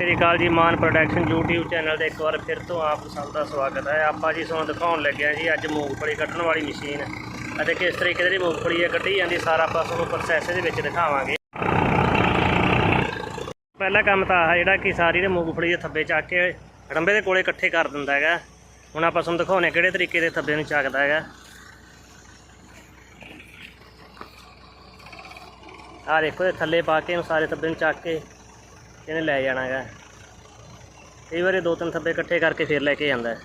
ਸ੍ਰੀ ਅਕਾਲ ਜੀ, ਮਾਨ production YouTube channel ਤੇ ਇੱਕ ਵਾਰ ਫਿਰ ਤੋਂ ਆਪ ਸਭ ਦਾ ਸਵਾਗਤ ਹੈ। ਆਪਾਂ ਜੀ ਤੁਹਾਨੂੰ ਦਿਖਾਉਣ ਲੱਗਿਆ ਜੀ, ਅੱਜ ਮੂੰਗਫਲੀ ਕੱਢਣ ਵਾਲੀ ਮਸ਼ੀਨ। ਅਤੇ ਕਿਸ ਤਰੀਕੇ ਦੀ ਮੂੰਗਫਲੀ ਹੈ, ਕੱਢੀ ਜਾਂਦੀ ਸਾਰਾ ਆਪਾਂ ਤੁਹਾਨੂੰ ਪ੍ਰੋਸੈਸ ਦੇ ਵਿੱਚ ਦਿਖਾਵਾਂਗੇ। ਪਹਿਲਾ ਕੰਮ ਤਾਂ ਆਹ ਜਿਹੜਾ ਕਿ ਸਾਰੀ ਦੇ ਮੂੰਗਫਲੀ ਦੇ ਥੱਬੇ ਚੱਕ ਕੇ ਰੰਬੇ ਦੇ ਕੋਲੇ ਇਕੱਠੇ ਕਰ ਦਿੰਦਾ ਹੈਗਾ। ਹੁਣ ਆਪਾਂ ਤੁਹਾਨੂੰ ਦਿਖਾਉਣੇ ਕਿਹੜੇ ਤਰੀਕੇ ਦੇ ਥੱਬੇ ਨੂੰ ਚੱਕਦਾ ਹੈਗਾ। ਆਹ ਦੇਖੋ, ਇਹ ਥੱਲੇ ਪਾ ਕੇ ਸਾਰੇ ਥੱਬੇ ਨੂੰ ਚੱਕ ਕੇ ਇਹਨੇ ਲੈ ਜਾਣਾ ਹੈਗਾ ਕਈ ਵਾਰੀ ਦੋ ਤਿੰਨ ਥੱਬੇ ਇਕੱਠੇ ਕਰਕੇ ਫਿਰ ਲੈ ਕੇ ਜਾਂਦਾ। ਹੈ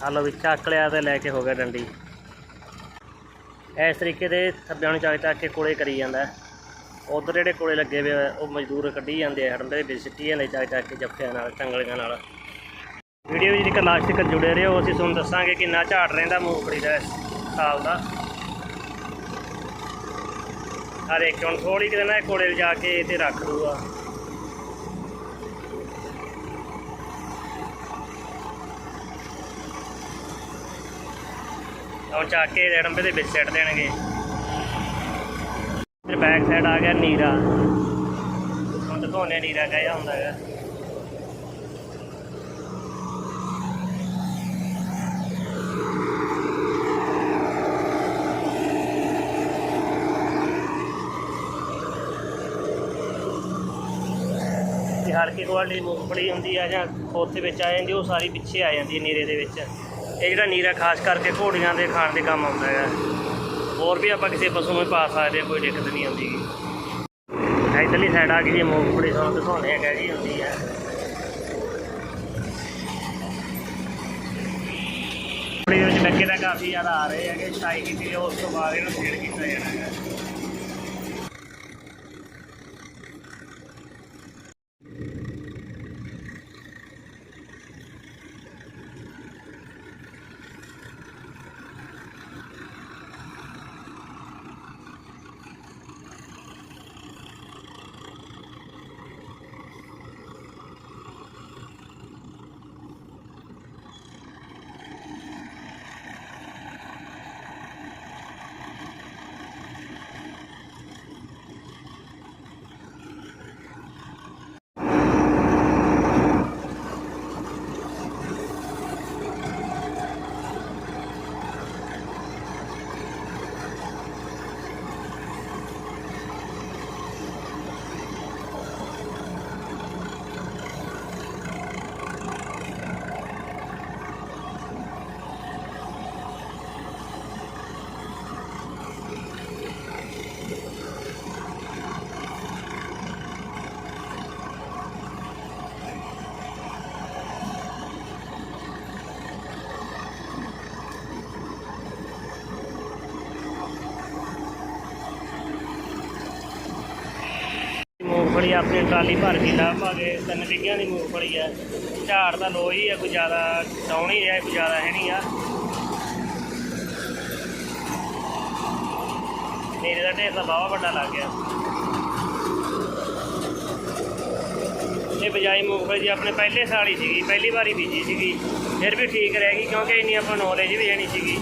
ਆ ਲਓ ਵੀ ਚੱਕ ਲਿਆ ਤੇ ਲੈ ਕੇ ਹੋ ਗਿਆ ਡੰਡੀ। ਇਸ ਤਰੀਕੇ ਦੇ ਥੱਬਿਆਂ ਨੂੰ ਚੱਕ ਚੱਕ ਕੇ ਕੋਲੇ ਕਰੀ ਜਾਂਦਾ ਹੈ। ਉਧਰ ਜਿਹੜੇ ਕੋਲੇ ਲੱਗੇ ਹੋਏ ਆ, ਉਹ ਮਜ਼ਦੂਰ ਕੱਢੀ ਜਾਂਦੇ ਆ ਹੜੰਦੇ ਦੇ ਵਿੱਚ ਸਿੱਟੀ ਜਾਂਦੇ ਚੱਕ ਚੱਕ ਕੇ ਜੱਫਿਆਂ ਨਾਲ ਟੰਗਲੀਆਂ ਨਾਲ। ਵੀਡੀਓ ਵਿੱਚ ਜੇਕਰ ਲਾਸਟ ਤੱਕ ਜੁੜੇ ਰਹੋ ਅਸੀਂ ਤੁਹਾਨੂੰ ਦੱਸਾਂਗੇ ਕਿੰਨਾ ਝਾੜ ਰਹਿੰਦਾ ਮੂੰਗਫਲੀ ਦਾ ਇਸ ਸਾਲ ਦਾ। ਹਰ ਇੱਕ ਹੁਣ ਥੋੜੀ ਕਿਤੇ ਨਾ ਇਹ ਕੋਲੇ ਲਿਜਾ ਕੇ ਤੇ ਰੱਖ ਦੂਗਾ ਹੁਣ ਚੱਕ ਕੇ ਰੜੰਬੇ ਦੇ ਵਿੱਚ ਸਿੱਟ ਦੇਣਗੇ। ਫਿਰ ਬੈਕ ਸਾਈਡ ਆ ਗਿਆ ਨੀਰਾ। ਹੁਣ ਦਿਖਾਉਂਦੇ ਨੀਰਾ ਕਿਹਾ ਹੁੰਦਾ ਹੈਗਾ। ਹਲਕੀ ਕੁਆਲਿਟੀ ਦੀ ਮੂੰਗਫਲੀ ਹੁੰਦੀ ਆ ਜਾਂ ਖੋਤੇ ਵਿੱਚ ਆ ਜਾਂਦੀ, ਉਹ ਸਾਰੀ ਪਿੱਛੇ ਆ ਜਾਂਦੀ ਹੈ ਨੀਰੇ ਦੇ ਵਿੱਚ। ਇਹ ਜਿਹੜਾ ਨੀਰਾ ਖਾਸ ਕਰਕੇ ਘੋੜੀਆਂ ਦੇ ਖਾਣ ਦੇ ਕੰਮ ਆਉਂਦਾ ਹੈ। ਹੋਰ ਵੀ ਆਪਾਂ ਕਿਸੇ ਪਸ਼ੂ ਨੂੰ ਵੀ ਪਾ ਸਕਦੇ ਕੋਈ ਦਿੱਕਤ ਨਹੀਂ ਆਉਂਦੀ। ਗੀ ਇਧਰਲੀ ਸਾਈਡ ਆ ਗਈ ਜੀ ਮੂੰਗਫਲੀ ਤੁਹਾਨੂੰ ਦਿਖਾਉਂਦੇ ਆ ਜੀ ਹੁੰਦੀ ਹੈ। ਮੂੰਗਫਲੀ ਦੇ ਵਿੱਚ ਲੱਗੇ ਤਾਂ ਕਾਫੀ ਜ਼ਿਆਦਾ ਆ ਰਹੇ ਹੈਗੇ, ਛਾਈ ਕੀਤੀ, ਉਸ ਤੋਂ ਬਾਅਦ ਇਹਨੂੰ ਫੇਡ ਕੀਤਾ ਜਾਣਾ ਹੈ। ਮੂੰਗਫਲੀ ਆਪਣੀ ਟਰਾਲੀ ਭਰ ਕੇ ਲਾ ਭਾਗੇ, ਤਿੰਨ ਵਿਗਿਆਂ ਦੀ ਮੂੰਗਫਲੀ ਆ। ਝਾੜ ਦਾ ਲੋ ਹੀ ਹੈ ਕੋਈ ਜ਼ਿਆਦਾ ਡਾਉਣ ਹੀ ਰਿਹਾ, ਕੋਈ ਜ਼ਿਆਦਾ ਹੈ ਨਹੀਂ ਆ। ਮੇਰੇ ਦਾ ਢੇਰ ਤਾਂ ਬਾਵਾ ਵੱਡਾ ਲੱਗ ਗਿਆ। ਇਹ ਬਜਾਈ ਮੂੰਗਫਲੀ ਜੀ, ਆਪਣੇ ਪਹਿਲੇ ਸਾਲ ਹੀ ਸੀਗੀ, ਪਹਿਲੀ ਵਾਰੀ ਬੀਜੀ ਸੀਗੀ। ਫਿਰ ਵੀ ਠੀਕ ਰਹਿ ਗਈ, ਕਿਉਂਕਿ ਇੰਨੀ ਆਪਾਂ ਨੌਲੇਜ ਵੀ ਹੈ ਨਹੀਂ ਸੀਗੀ।